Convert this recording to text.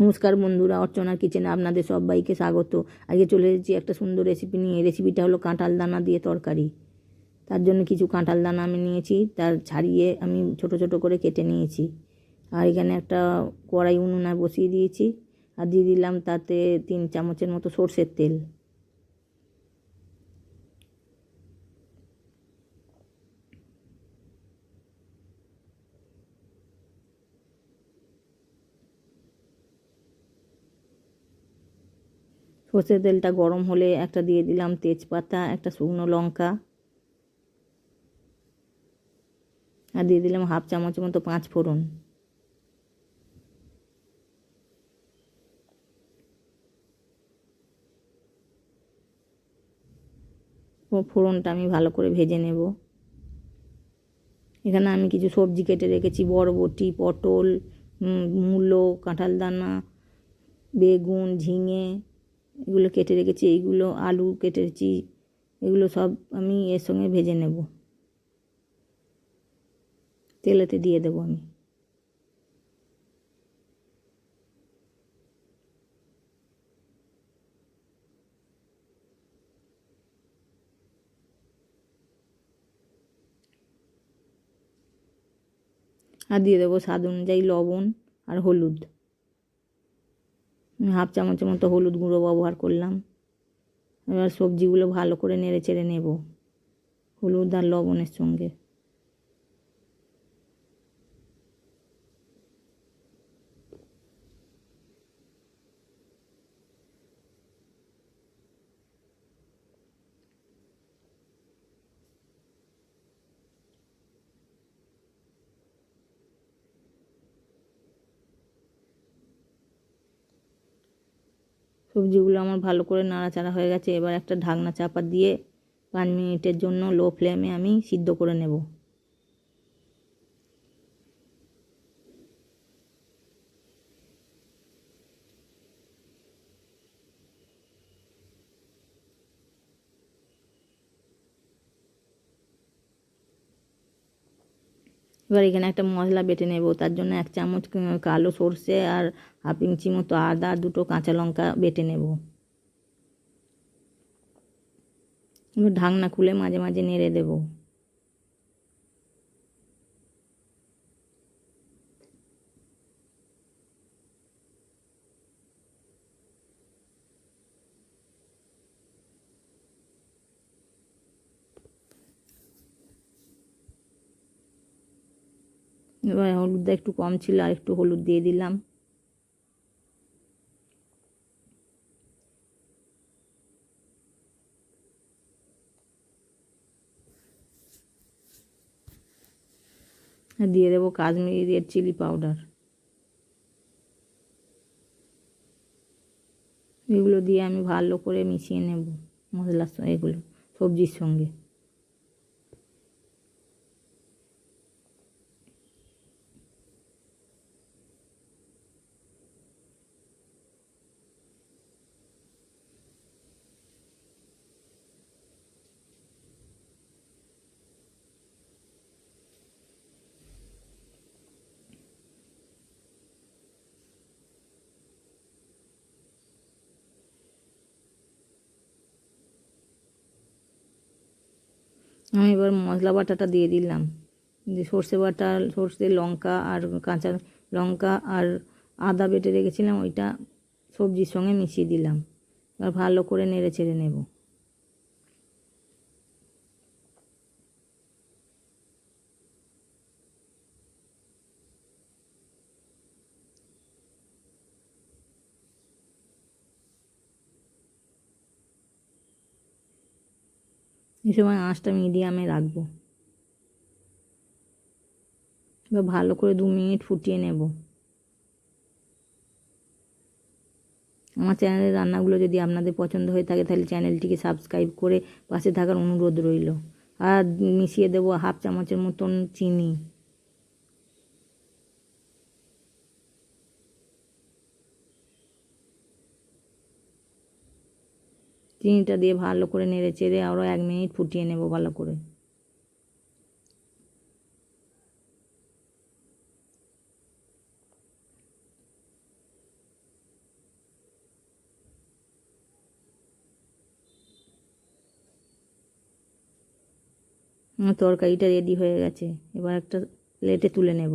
নমস্কার বন্ধুরা, অর্চনার কিচেনে আপনাদের সবাইকে স্বাগত। আজকে চলে এসেছি একটা সুন্দর রেসিপি নিয়ে। রেসিপিটা হলো কাঁঠাল দানা দিয়ে তরকারি। তার জন্য কিছু কাঁঠাল দানা আমি নিয়েছি, তার ছাড়িয়ে আমি ছোট ছোট করে কেটে নিয়েছি। আর এখানে একটা কড়াই উনুনায় বসিয়ে দিয়েছি। আর দিয়ে দিলাম তাতে তিন চামচের মতো সর্ষের তেল। সর্ষের তেলটা গরম হলে একটা দিয়ে দিলাম তেজপাতা, একটা শুকনো লঙ্কা। আর দিয়ে দিলাম হাফ চামচের মতো পাঁচ ফোড়ন। ফোড়নটা আমি ভালো করে ভেজে নেব। এখানে আমি কিছু সবজি কেটে রেখেছি, বরবটি, পটল মূলো, কাঁঠাল দানা, বেগুন, ঝিঙে। এগুলো কেটে রেখেছি, এইগুলো আলু কেটেছি এগুলো সব আমি এর সঙ্গে ভেজে নেব। তেলেতে দিয়ে দেবো আমি। আর দিয়ে দেবো স্বাদ অনুযায়ী লবণ আর হলুদ। হাফ চামচের মতো হলুদ গুঁড়ো ব্যবহার করলাম। এবার সবজিগুলো ভালো করে নেড়ে চেড়ে নেব, হলুদ আর লবণের সঙ্গে। সবজিগুলো আমার ভালো করে নাড়াচাড়া হয়ে গেছে। এবার একটা ঢাকনা চাপা দিয়ে পাঁচ মিনিটের জন্য লো ফ্লেমে আমি সিদ্ধ করে নেব। এবার এখানে একটা মশলা বেটে নেব, তার জন্য এক চামচ কালো সর্ষে আর হাফ ইঞ্চি মতো আদা, দুটো কাঁচা লঙ্কা বেটে নেব। এবার ঢাকনা খুলে মাঝে মাঝে নেড়ে দেব এবার হলুদটা একটু কম ছিল আর একটু হলুদ দিয়ে দিলাম। দিয়ে দেবো কাশ্মীরি রেড চিলি পাউডার। এগুলো দিয়ে আমি ভালো করে মিশিয়ে নেব মশলার এগুলো সবজির সঙ্গে। আমি এবার মশলা বাটাটা দিয়ে দিলাম। যে সর্ষে বাটা, সর্ষে লঙ্কা আর কাঁচা লঙ্কা আর আদা বেটে রেখেছিলাম, ওইটা সবজির সঙ্গে মিশিয়ে দিলাম। এবার ভালো করে নেড়ে ছেড়ে নেব। এই সময় আঁচটা মিডিয়ামে রাখব। এবার ভালো করে দু মিনিট ফুটিয়ে নেব। আমার চ্যানেলের রান্নাগুলো যদি আপনাদের পছন্দ হয়ে থাকে, তাহলে চ্যানেলটিকে সাবস্ক্রাইব করে পাশে থাকার অনুরোধ রইল। আর মিশিয়ে দেবো হাফ চামচের মতন চিনি। চিনিটা দিয়ে ভালো করে নেড়ে চেড়ে আরও এক মিনিট ফুটিয়ে নেব ভালো করে। তরকারিটা রেডি হয়ে গেছে। এবার একটা প্লেটে তুলে নেব।